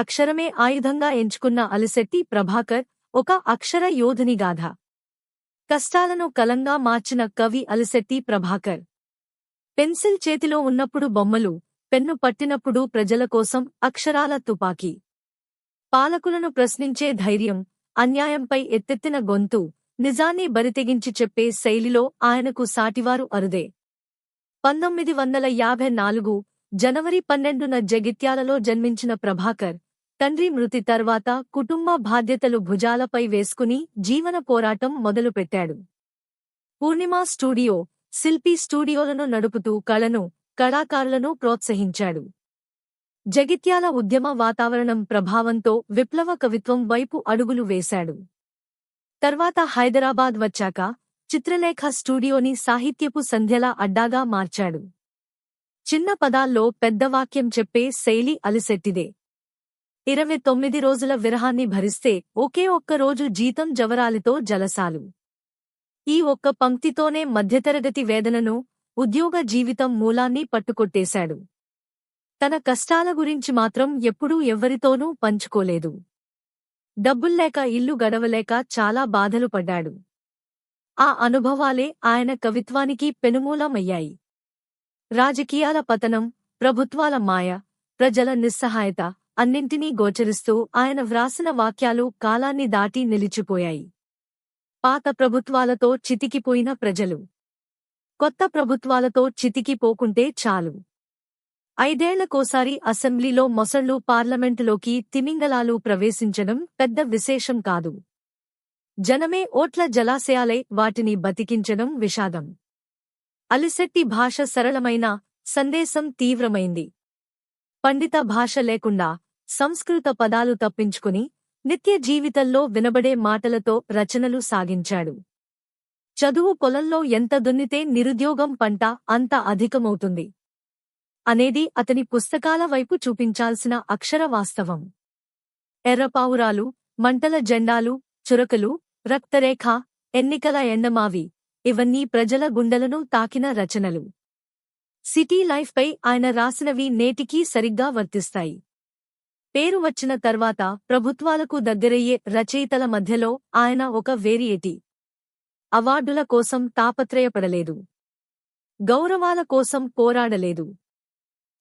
అక్షరమే ఆయుధంగా ఎంచుకున్న అలిశెట్టి ప్రభాకర్ ఒక అక్షర యోధుని గాథ. కష్టాలను కలంగా మార్చిన కవి అలిశెట్టి ప్రభాకర్. పెన్సిల్ చేతిలో ఉన్నప్పుడు బొమ్మలు పెన్ను పట్టినప్పుడు ప్రజల కోసం అక్షరాల తుపాకీ. పాలకులను ప్రశ్నించే ధైర్యం అన్యాయంపై ఎత్తెత్తిన గొంతు నిజాన్ని బరితెగించి చెప్పే శైలిలో ఆయనకు సాటివారు అరుదే. పంతొమ్మిది వందల యాభై నాలుగు జనవరి పన్నెండున జగిత్యాలలో జన్మించిన ప్రభాకర్ తండ్రి మృతి తర్వాత కుటుంబ బాధ్యతలు భుజాలపై వేసుకుని జీవన పోరాటం మొదలుపెట్టాడు. పూర్ణిమ స్టూడియో శిల్పి స్టూడియోలను నడుపుతూ కళను కళాకారులను ప్రోత్సహించాడు. జగిత్యాల ఉద్యమ వాతావరణం ప్రభావంతో విప్లవ కవిత్వం వైపు అడుగులు వేశాడు. తర్వాత హైదరాబాద్ వచ్చాక చిత్రలేఖ స్టూడియోని సాహిత్యపు సంధ్యలా అడ్డాగా మార్చాడు. చిన్న పదాల్లో పెద్ద వాక్యం చెప్పే శైలి అలిసెట్టిదే. ఇరవై తొమ్మిది రోజుల విరహాన్ని భరిస్తే ఒకే ఒక్క రోజు జీతం జవరాలితో జలసాలు. ఈ ఒక్క పంక్తితోనే మధ్యతరగతి వేదనను ఉద్యోగ జీవితం మూలాన్ని పట్టుకొట్టేశాడు. తన కష్టాల గురించి మాత్రం ఎప్పుడూ ఎవ్వరితోనూ పంచుకోలేదు. డబ్బుల్లేక ఇల్లు గడవలేక చాలా బాధలు పడ్డాడు. ఆ అనుభవాలే ఆయన కవిత్వానికి పెనుమూలమయ్యాయి. రాజకీయాల పతనం ప్రభుత్వాల మాయ ప్రజల నిస్సహాయత అన్నింటినీ గోచరిస్తూ ఆయన వ్రాసిన వాక్యాలు కాలాన్ని దాటి నిలిచిపోయాయి. పాత ప్రభుత్వాలతో చితికిపోయిన ప్రజలు. కొత్త ప్రభుత్వాలతో చితికిపోకుంటే చాలు. ఐదేళ్ళకోసారి అసెంబ్లీలో మొసళ్ళు పార్లమెంటులోకి తిమింగలాలు ప్రవేశించడం పెద్ద విశేషం కాదు. జనమే ఓట్ల జలాశయాలై వాటిని బతికించడం విషాదం. అలిశెట్టి భాష సరళమైన సందేశం తీవ్రమైంది. పండిత భాష లేకుండా సంస్కృత పదాలు తప్పించుకుని నిత్య జీవితంలో వినబడే మాటలతో రచనలు సాగించాడు. చదువు పొలంలో ఎంత దున్నితే నిరుద్యోగం పంట అంత అధికమవుతుంది అనేది అతని పుస్తకాల వైపు చూపించాల్సిన అక్షర వాస్తవం. ఎర్రపావురాలు మంటల జెండాలు చురకలు రక్తరేఖ ఎన్నికల ఎండమావి ఇవన్నీ ప్రజల గుండెలను తాకిన రచనలు. సిటీ లైఫ్పై ఆయన రాసినవి నేటికీ సరిగ్గా వర్తిస్తాయి. పేరు వచ్చిన తర్వాత ప్రభుత్వాలకు దగ్గరయ్యే రచయితల మధ్యలో ఆయన ఒక వేరియేటి. అవార్డుల కోసం తాపత్రయపడలేదు. గౌరవాల కోసం పోరాడలేదు.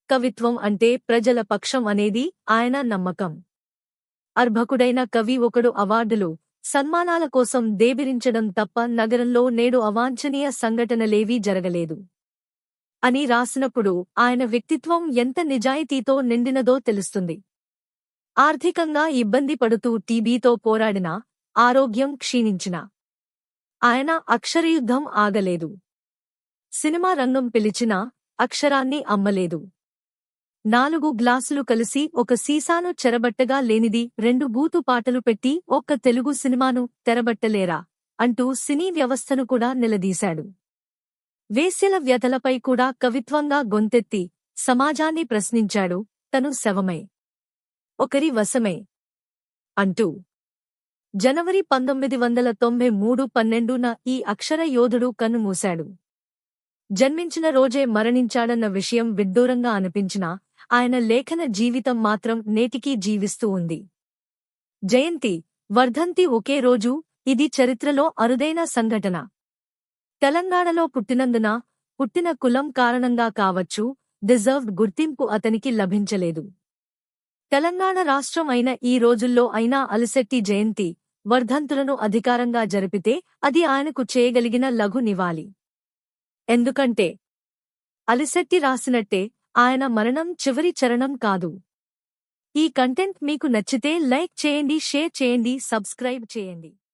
కవిత్వం అంటే ప్రజల పక్షం అనేది ఆయన నమ్మకం. అర్భకుడైన కవి ఒకడు అవార్డులు సన్మానాల కోసం దేబిరించడం తప్ప నగరంలో నేడు అవాంఛనీయ సంఘటనలేవీ జరగలేదు. అని రాసినప్పుడు ఆయన వ్యక్తిత్వం ఎంత నిజాయితీతో నిండినదో తెలుస్తుంది. ఆర్థికంగా ఇబ్బంది పడుతూ టీబీతో పోరాడినా ఆరోగ్యం క్షీణించినా ఆయన అక్షరయుద్ధం ఆగలేదు. సినిమా రంగం పిలిచినా అక్షరాన్ని అమ్మలేదు. నాలుగు గ్లాసులు కలిసి ఒక సీసాను చెరబట్టగా లేనిది రెండు బూతు పాటలు పెట్టి ఒక్క తెలుగు సినిమాను తెరబట్టలేరా అంటూ సినీ వ్యవస్థను కూడా నిలదీశాడు. వేశ్యల వ్యతలపై కూడా కవిత్వంగా గొంతెత్తి సమాజాన్ని ప్రశ్నించాడు తను శవమై. ఒకరి వశమే. అంటూ జనవరి పంతొమ్మిది వందల తొంభై మూడు పన్నెండున ఈ అక్షర యోధుడు కన్నుమూశాడు. జన్మించిన రోజే మరణించాడన్న విషయం విడ్డూరంగా అనిపించినా ఆయన లేఖన జీవితం మాత్రం నేటికీ జీవిస్తూ ఉంది. జయంతి వర్ధంతి ఒకే రోజు ఇది చరిత్రలో అరుదైన సంఘటన. తెలంగాణలో పుట్టినందున పుట్టిన కులం కారణంగా కావచ్చు డిజర్వ్డ్ గుర్తింపు అతనికి లభించలేదు. తెలంగాణ రాష్ట్రం అయిన ఈ రోజుల్లో అయినా అలిశెట్టి జయంతి వర్ధంతులను అధికారంగా జరిపితే అది ఆయనకు చేయగలిగిన లఘు నివాళి. ఎందుకంటే అలిశెట్టి రాసినట్టే ఆయన మరణం చివరి చరణం కాదు. ఈ కంటెంట్ మీకు నచ్చితే లైక్ చేయండి షేర్ చేయండి సబ్స్క్రైబ్ చేయండి.